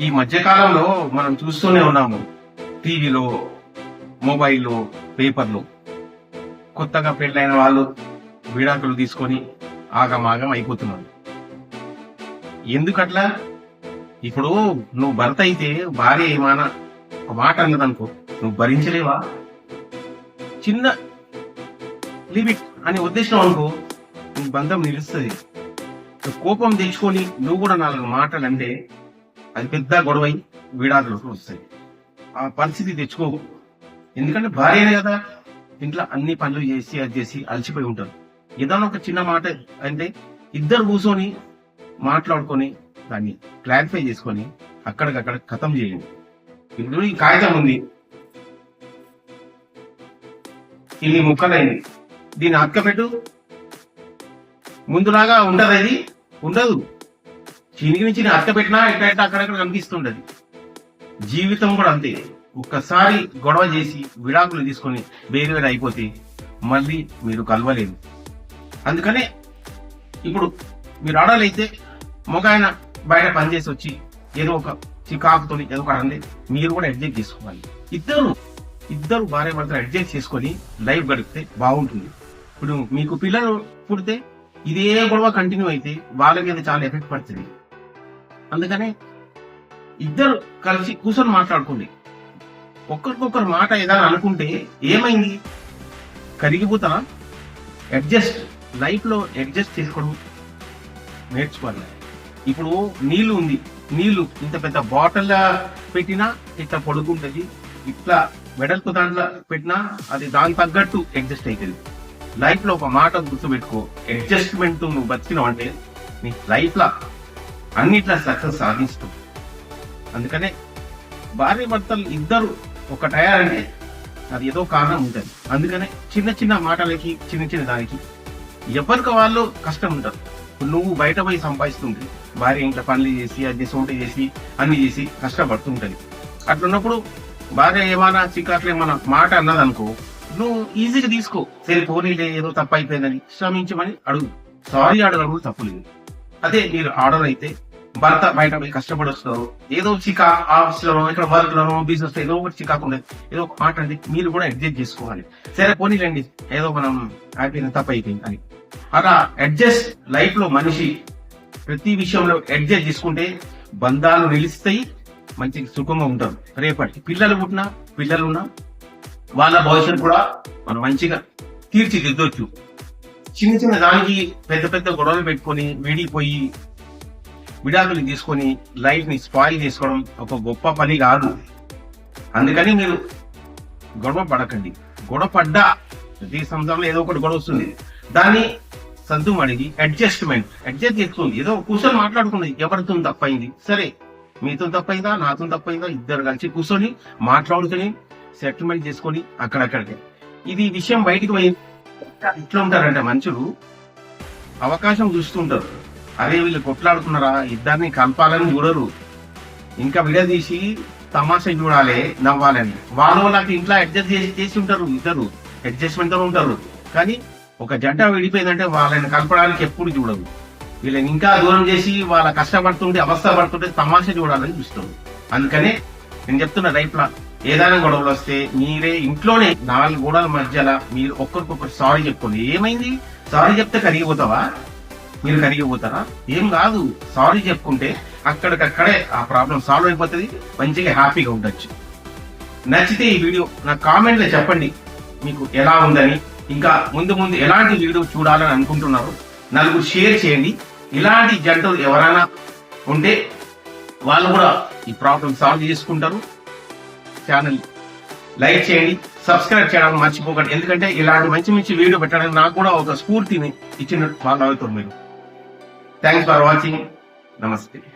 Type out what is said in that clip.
ఈ మధ్యకాలంలో మనం చూస్తూనే ఉన్నాము. టీవీలో మొబైల్లో పేపర్లో. కొత్తగా పెళ్ళైన వాళ్ళు విడాకులు తీసుకొని ఆగమాగం అయిపోతున్నారు. ఎందుకట్లా? ఇప్పుడు నువ్వు భర్త అయితే భార్య ఏమైనా ఒక మాట అన్నదనుకో నువ్వు భరించలేవా? చిన్న లిమిట్ అని ఉద్దేశం అనుకో నీ బంధం నిలుస్తుంది. కోపం తెచ్చుకొని నువ్వు కూడా నాలుగు మాటలు అంటే అది పెద్ద గొడవై విడాకులకు వస్తాయి. ఆ పరిస్థితి తెచ్చుకో ఎందుకంటే భార్యనే కదా. ఇంట్లో అన్ని పనులు చేసి అది చేసి అలసిపోయి ఉంటారు. ఏదైనా ఒక చిన్న మాట అంటే ఇద్దరు కూర్చొని మాట్లాడుకొని దాన్ని క్లారిఫై చేసుకొని అక్కడికక్కడ ఖతం చేయండి. ఇప్పుడు ఈ కాగితం ఉంది. ఇన్ని ముక్కలైంది. దీన్ని అక్కపెట్టు ముందులాగా ఉండదు అది. ఉండదు. చినిగి మించి అక్క పెట్టినా ఎక్కడెక్కడ అక్కడక్కడ కనిపిస్తుంటది జీవితం కూడా అంతే. ఒక్కసారి గొడవ చేసి విడాకులు తీసుకొని వేరు వేరు అయిపోతే మళ్ళీ మీరు కలవలేదు అందుకనే ఇప్పుడు మీరు ఆడాలైతే మగ ఆయన బయట పనిచేసి వచ్చి ఏదో ఒక చికాకుతో ఏదో ఒక అంది మీరు కూడా అడ్జస్ట్ చేసుకోవాలి. ఇద్దరు ఇద్దరు భార్య భర్తలు అడ్జస్ట్ చేసుకొని లైఫ్ గడిపితే బాగుంటుంది. ఇప్పుడు మీకు పిల్లలు పుడితే ఇదే గొడవ కంటిన్యూ అయితే వాళ్ళ మీద చాలా ఎఫెక్ట్ పడుతుంది. అందుకనే ఇద్దరు కలిసి కూర్చొని మాట్లాడుకోండి. ఒక్కరికొకరు మాట ఏదైనా అనుకుంటే ఏమైంది? కరిగిపోతా? అడ్జస్ట్ లైఫ్లో అడ్జస్ట్ చేసుకోవడం నేర్చుకోవాలి. ఇప్పుడు నీళ్ళు ఉంది. నీళ్ళు ఇంత పెద్ద బాటిల్ పెట్టినా ఇట్లా పొడుగుంటది ఇట్లా వెడల్పు దాంట్లో పెట్టినా అది దానికి తగ్గట్టు అడ్జస్ట్ అవుతుంది లైఫ్లో ఒక మాట గుర్తుపెట్టుకో. అడ్జస్ట్మెంట్ నువ్వు బతికినావు అంటే నీ లైఫ్లో అన్నిట్లా సక్సెస్ సాధిస్తుంది అందుకనే భార్య భర్తలు ఇద్దరు ఒకటయ్యారంటే అది ఏదో కారణం ఉంటుంది. అందుకనే చిన్న చిన్న మాటలకి చిన్న చిన్న దానికి ఎవరికి వాళ్ళు కష్టం ఉంటారు నువ్వు బయట పోయి సంపాదిస్తుంటే భార్య ఇంట్లో పనులు చేసి అది చేసి వంట చేసి అన్ని చేసి కష్టపడుతుంటది అట్లున్నప్పుడు భార్య ఏమైనా చికాకులు ఏమైనా మాట అన్నదనుకో నువ్వు ఈజీగా తీసుకో. సరే పోనీలే ఏదో తప్పు అయిపోయిందని శ్రమించమని అడుగు. సారీ అడగడం తప్పు లేదు. అదే మీరు ఆర్డర్ అయితే భర్త బయట పోయి కష్టపడి వస్తారు. ఏదో చికా ఆఫీస్ లోనో ఇక్కడ వర్క్ లోనో బిజినెస్ ఏదో ఒకటి చికాకు ఉండదు ఏదో ఒక మాట అండి మీరు కూడా అడ్జస్ట్ చేసుకోవాలి. సరే పోనీలండి ఏదో మనం అయిపోయింది తప్ప అయిపోయింది అని. అలా అడ్జస్ట్ లైఫ్లో మనిషి ప్రతి విషయంలో అడ్జస్ట్ చేసుకుంటే బంధాలు నిలుస్తాయి మంచి సుఖంగా ఉంటారు. రేపటి పిల్లలు పుట్టినా పిల్లలు ఉన్నా వాళ్ళ భవిష్యత్తు కూడా మనం మంచిగా తీర్చిదిద్దొచ్చు. చిన్న చిన్న దానికి పెద్ద పెద్ద గొడవలు పెట్టుకొని వేడిపోయి విడాకులు తీసుకొని లైఫ్ని స్పాయిల్ చేసుకోవడం ఒక గొప్ప పని కాదు. అందుకని మీరు గొడవ పడకండి. గొడవ పడ్డా ప్రతి సంవత్సరంలో ఏదో ఒకటి గొడవ వస్తుంది. దాన్ని సద్దు అడిగి అడ్జస్ట్మెంట్ అడ్జస్ట్ చేసుకుంది ఏదో కూర్చొని మాట్లాడుకుంది. ఎవరితో తప్పైంది. సరే మీతో తప్పైందా? నాతో తప్పైందా? ఇద్దరు కలిసి కూర్చొని మాట్లాడుకుని సెటిల్మెంట్ చేసుకొని అక్కడక్కడికి. ఇది విషయం బయటికి పోయి ఇట్లా ఉంటారంటే మనుషులు అవకాశం చూస్తుంటారు. అరే వీళ్ళు కొట్లాడుకున్నారా ఇద్దరిని కలపాలని చూడరు. ఇంకా విడదీసి తమాషా చూడాలి నవ్వాలని. వాళ్ళు నాకు ఇంట్లో అడ్జస్ట్ చేసి చేసి ఉంటారు ఇద్దరు. అడ్జస్ట్మెంట్తో ఉంటారు. కానీ ఒక జంట విడిపోయిందంటే వాళ్ళని కలపడానికి ఎప్పుడు చూడరు. వీళ్ళని ఇంకా దూరం చేసి వాళ్ళ కష్టపడుతుంటే అవస్థ పడుతుంటే తమాషా చూడాలని చూస్తారు. అందుకనే నేను చెప్తున్నా లైఫ్ ఏదైనా గొడవలు వస్తే మీరే ఇంట్లోనే నాలుగు గోడల మధ్యలో మీరు ఒక్కరికొకరు సారీ చెప్పుకోండి. ఏమైంది? సారీ చెప్తే కరిగిపోతావా? మీరు కరిగిపోతారా? ఏం కాదు. సారీ చెప్పుకుంటే అక్కడికక్కడే ఆ ప్రాబ్లం సాల్వ్ అయిపోతుంది. మంచిగా హ్యాపీగా ఉండొచ్చు. నచ్చితే ఈ వీడియో నా కామెంట్లో చెప్పండి. మీకు ఎలా ఉందని. ఇంకా ముందు ముందు ఎలాంటి వీడియో చూడాలని అనుకుంటున్నారు నలుగురు షేర్ చేయండి. ఇలాంటి జంటలు ఎవరైనా ఉంటే వాళ్ళు కూడా ఈ ప్రాబ్లం సాల్వ్ చేసుకుంటారు. ఛానల్ లైక్ చేయండి. సబ్స్క్రైబ్ చేయడం మర్చిపోకండి. ఎందుకంటే ఇలాంటి మంచి మంచి వీడియో పెట్టడానికి నాకు కూడా ఒక స్ఫూర్తిని ఇచ్చినట్టు వాళ్ళు అవుతారు మీరు. Thanks for watching. Namaste.